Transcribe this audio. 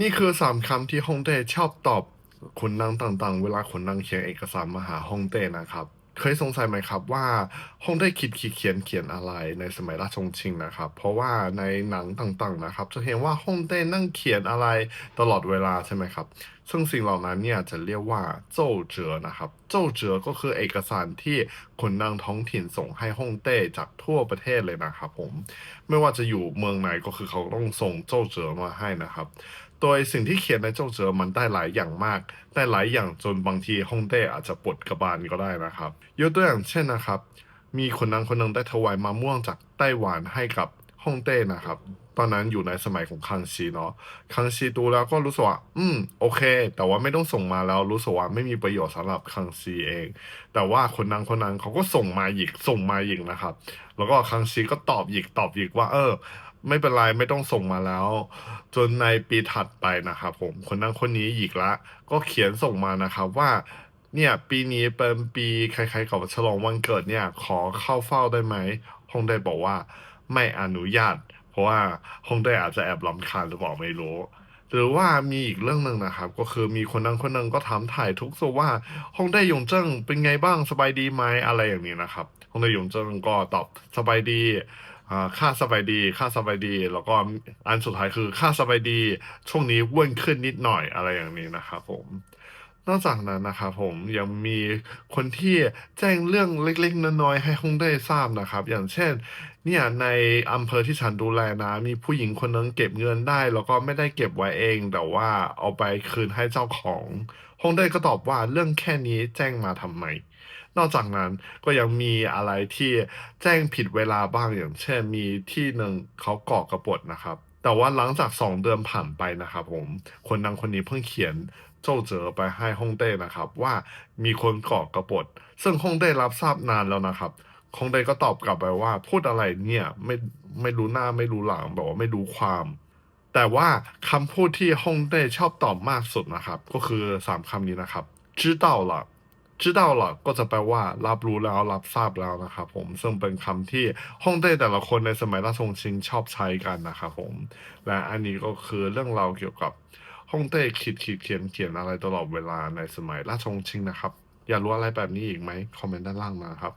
นี่คือสามคำที่ฮ่องเต้ชอบตอบคนนั่งต่างๆ เวลาคนนั่งเขียนเอกสารมาหาฮ่องเต้นะครับ เคยสงสัยไหมครับว่าฮ่องเต้คิดคิดเขียนเขียนอะไรในสมัยราชวงศ์ชิงนะครับ เพราะว่าในหนังต่างๆนะครับ จะเห็นว่าฮ่องเต้นั่งเขียนอะไรตลอดเวลาใช่ไหมครับ ซึ่งสิ่งเหล่านั้นเนี่ยจะเรียกว่าโจ้เจ๋อนะครับ โจ้เจ๋อก็คือเอกสารที่คนนางท้องถิ่นส่งให้ฮ่องเต้จากทั่วประเทศเลยนะครับผม ไม่ว่าจะอยู่เมืองไหนก็คือเขาต้องส่งโจ้เจ๋อมาให้นะครับโดยสิ่งที่เขียนในโจ้เจอมันได้หลายอย่างมาก ได้หลายอย่างจนบางทีฮ่องเต้อาจจะปวดกระบาลก็ได้นะครับ ยกตัวอย่างเช่นนะครับ มีคนนั้นคนหนึงได้ถวายมะม่วงจากไต้หวันให้กับฮ่องเต้นะครับ ตอนนั้นอยู่ในสมัยของคังซีเนาะ คังซีดูแล้วก็รู้สึกว่า อืม โอเค แต่ว่าไม่ต้องส่งมาแล้ว รู้สึกว่าไม่มีประโยชน์สำหรับคังซีเอง แต่ว่าคนนั้นคนนั้นเขาก็ส่งมาอีก ส่งมาอีกนะครับ แล้วก็คังซีก็ตอบอีก ตอบอีกว่า เออ ไม่เป็นไรไม่ต้องส่งมาแล้ว จนในปีถัดไปนะครับผมคนนั้นคนนี้อีกละ ก็เขียนส่งมานะครับว่าเนี่ยปีนี้เป็นปีคล้ายๆกับฉลองวันเกิดเนี่ย ขอเข้าเฝ้าได้ไหมฮงเต้บอกว่าไม่อนุญาต เพราะว่าฮงเต้อาจจะแอบรำคาญหรือเปล่าไม่รู้หรือว่ามีอีกเรื่องหนึ่งนะครับ ก็คือมีคนนั้นคนนึงก็ถามถ่ายทุกสุขว่าฮงเต้ยงเจิ้งเป็นไงบ้างสบายดีไหมอะไรอย่างนี้นะครับฮงเต้ยงเจิ้งก็ตอบสบายดี อ่าค่าสบายดี ค่าสบายดี แล้วก็อันสุดท้ายคือค่าสบายดี ช่วงนี้อ้วนขึ้นนิดหน่อยอะไรอย่างนี้นะครับผม นอกจากนั้นนะครับผมยังมีคนที่แจ้งเรื่องเล็กๆน้อยๆให้ฮ่องเต้ทราบนะครับ อย่างเช่น เนี่ยในอำเภอที่ฉันดูแลนะ มีผู้หญิงคนนึงเก็บเงินได้ แล้วก็ไม่ได้เก็บไว้เอง แต่ว่าเอาไปคืนให้เจ้าของฮ่องเต้ก็ตอบว่าเรื่องแค่นี้แจ้งมาทำไม นอกจากนั้นก็ยังมีอะไรที่แจ้งผิดเวลาบ้างอย่างเช่นมีที่หนึ่งเขาก่อกระบฏนะครับ แต่ว่าหลังจากสองเดือนผ่านไปนะครับผม คนดังคนนี้เพิ่งเขียนโจเจอไปให้ฮ่องเต้นะครับ ว่ามีคนก่อกระบฏซึ่งฮ่องเต้รับทราบนานแล้วนะครับฮ่องเต้ก็ตอบกลับไปว่า พูดอะไรเนี่ยไม่ไม่รู้หน้าไม่รู้หลังแบบว่าไม่รู้ความ แต่ว่าคำพูดที่ฮ่องเต้ชอบตอบมากสุดนะครับ ก็คือสามคำนี้นะครับ知道了 知道了ก็จะแปลว่า รับรู้แล้วรับทราบแล้วนะครับผมซึ่งเป็นคำที่ฮ่องเต้แต่ละคนในสมัยราชวงศ์ชิงชอบใช้กันนะครับผม และอันนี้ก็คือเรื่องราวเกี่ยวกับฮ่องเต้คิดคิดเขียนเขียนอะไรตลอดเวลาในสมัยราชวงศ์ชิงนะครับ อยากรู้อะไรแบบนี้อีกไหมคอมเมนต์ด้านล่างมาครับ